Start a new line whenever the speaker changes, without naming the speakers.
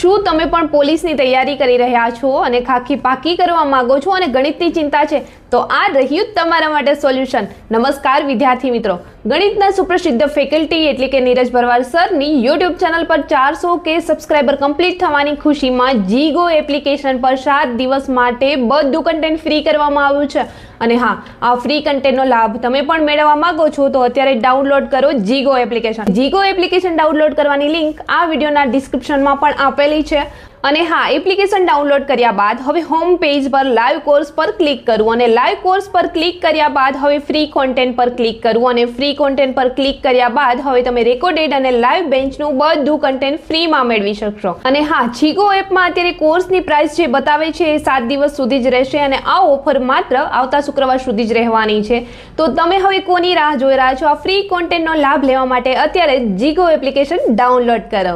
શું તમે પણ પોલીસની તૈયારી કરી રહ્યા છો અને ખાખી પાકી કરવા માંગો છો અને ગણિતની ચિંતા છે? તો આ રહ્યું તમારા માટે સોલ્યુશન. નમસ્કાર વિદ્યાર્થી મિત્રો. ગણિતના સુપ્રસિદ્ધ ફેકલ્ટી એટલે કે નીરજ ભરવાડ સરની યુટ્યુબ ચેનલ પર ચારસો કે સબસ્ક્રાઇબર કમ્પ્લીટ થવાની ખુશીમાં જીગો એપ્લિકેશન પર સાત દિવસ માટે બધું કન્ટેન્ટ ફ્રી કરવામાં આવ્યું છે. અને હા, આ ફ્રી કન્ટેન્ટનો લાભ તમે પણ મેળવવા માંગો છો તો અત્યારે ડાઉનલોડ કરો Jigo application Jigo application download કરવાની લિંક આ વિડીયોના ડિસ્ક્રિપ્શનમાં પણ આપેલી છે. અને હા એપ્લિકેશન ડાઉનલોડ કર્યા બાદ હવે હોમ પેજ પર લાઈવ કોર્સ પર ક્લિક કરવું અને લાઈવ કોર્સ પર ક્લિક કર્યા બાદ હવે ફ્રી કોન્ટેન્ટ પર ક્લિક કરવું અને ફ્રી કોન્ટેન્ટ પર ક્લિક કર્યા બાદ હવે તમે રેકોર્ડેડ અને લાઈવ બેન્ચનું બધું કન્ટેન્ટ ફ્રીમાં મેળવી શકશો. અને હા જીગો એપમાં અત્યારે કોર્સની પ્રાઇસ જે બતાવે છે એ સાત દિવસ સુધી જ રહેશે અને આ ઓફર માત્ર આવતા શુક્રવાર સુધી જ રહેવાની છે. તો તમે હવે કોની રાહ જોઈ રહ્યા છો? આ ફ્રી કોન્ટેન્ટનો લાભ લેવા માટે અત્યારે જીગો એપ્લિકેશન ડાઉનલોડ કરો.